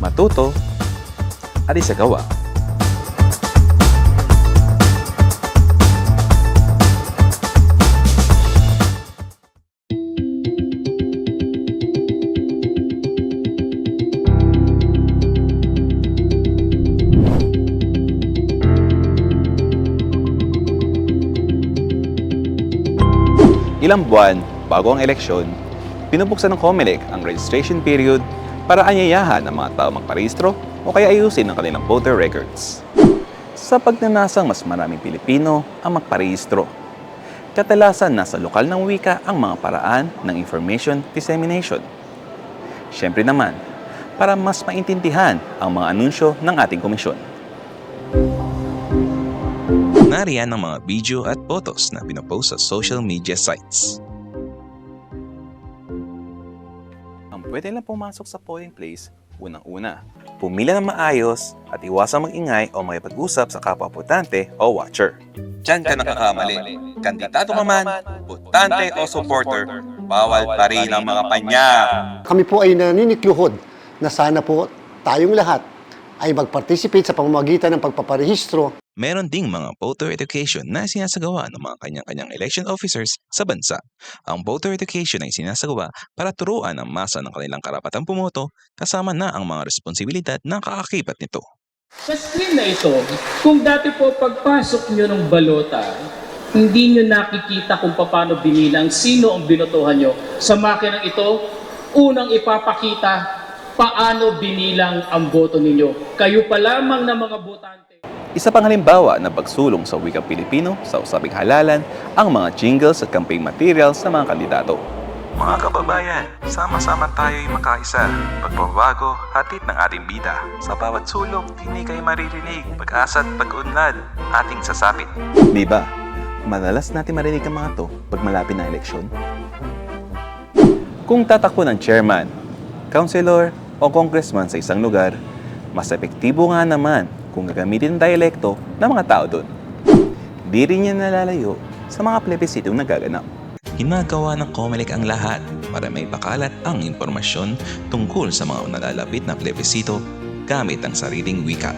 matuto, at isagawa. Ilang buwan bago ang eleksyon, pinubuksan ng COMELEC ang registration period para anyayahan ang mga tao magparehistro o kaya ayusin ang kanilang voter records. Sa pagnanasang mas maraming Pilipino ang magparehistro, katalasan nasa lokal ng wika ang mga paraan ng information dissemination. Siyempre naman, para mas maintindihan ang mga anunsyo ng ating komisyon. Nariyan ang mga video at photos na pinopost sa social media sites. Pwede lang pumasok sa polling place, unang-una, pumila ng maayos at iwasang mag-ingay o makipag-usap sa kapwa-botante o watcher. Diyan ka nakakamali. Kandidato ka man, botante o supporter, bawal pa rin ang mga panya. Kami po ay naninikluhod na sana po tayong lahat ay mag-participate sa pamamagitan ng pagpaparehistro Meron ding mga voter education na sinasagawa ng mga kanyang-kanyang election officers sa bansa. Ang voter education ay sinasagawa para turuan ang masa ng kanilang karapatang pumoto kasama na ang mga responsibilidad ng kaakibat nito. Sa screen na ito, kung dati po pagpasok nyo ng balota, hindi nyo nakikita kung paano binilang sino ang binotohan nyo. Sa makinang ito, unang ipapakita paano binilang ang boto ninyo. Kayo pa lamang na mga botante. Isa pang halimbawa na pagsulong sa wikang Pilipino sa usaping halalan ang mga jingles at campaign materials sa mga kandidato. Mga kababayan, sama-sama tayo'y makaisa. Pagbabago, hatid ng ating bida. Sa bawat sulok, hindi kayo maririnig. Pag-asa at pag-unlad, ating sasapit. Di ba? Madalas natin marinig ang mga to pag malapit na eleksyon. Kung tatakbo ng chairman, councilor o congressman sa isang lugar, mas epektibo nga naman kung gagamitin ang dialekto ng mga tao doon. Di rin yan nalalayo sa mga plebisitong nagaganap. Ginagawa ng COMELEC ang lahat para may pakalat ang impormasyon tungkol sa mga nalalapit na plebisito gamit ang sariling wika.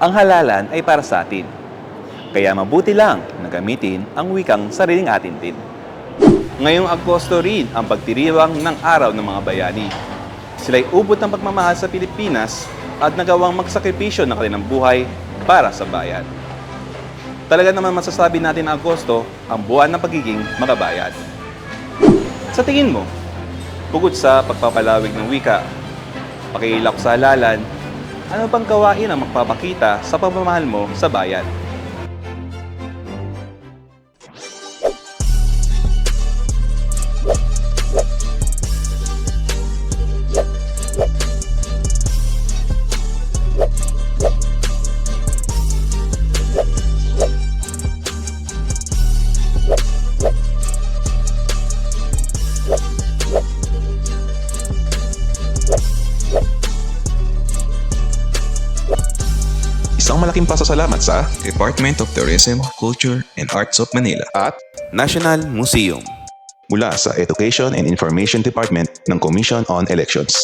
Ang halalan ay para sa atin. Kaya mabuti lang na gamitin ang wikang sariling atin din. Ngayong Agosto rin ang pagdiriwang ng Araw ng mga Bayani. Sila'y ubot ng pagmamahal sa Pilipinas at nagawang magsakripisyo ng kanilang buhay para sa bayan. Talaga naman masasabi natin na Agosto ang buwan ng pagiging makabayan. Sa tingin mo, bukod sa pagpapalawig ng wika, pakilak sa halalan, ano bang gawain ang magpapakita sa pagmamahal mo sa bayan? Isang malaking pasasalamat sa Department of Tourism, Culture and Arts of Manila at National Museum mula sa Education and Information Department ng Commission on Elections.